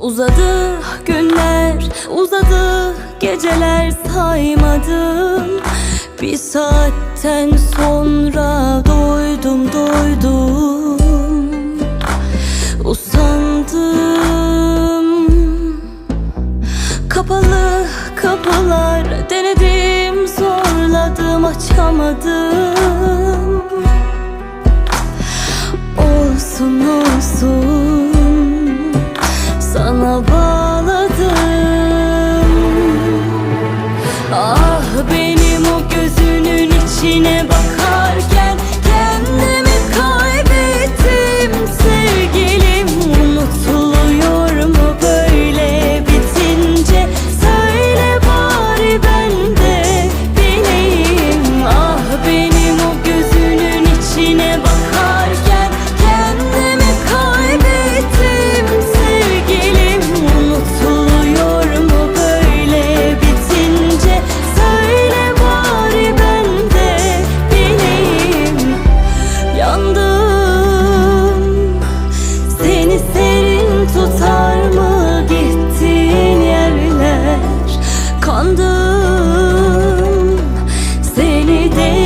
Uzadı günler, uzadı geceler saymadım. Bir saatten sonra doydum doydum Usandım. Kapalı kapılar denedim zorladım açamadım day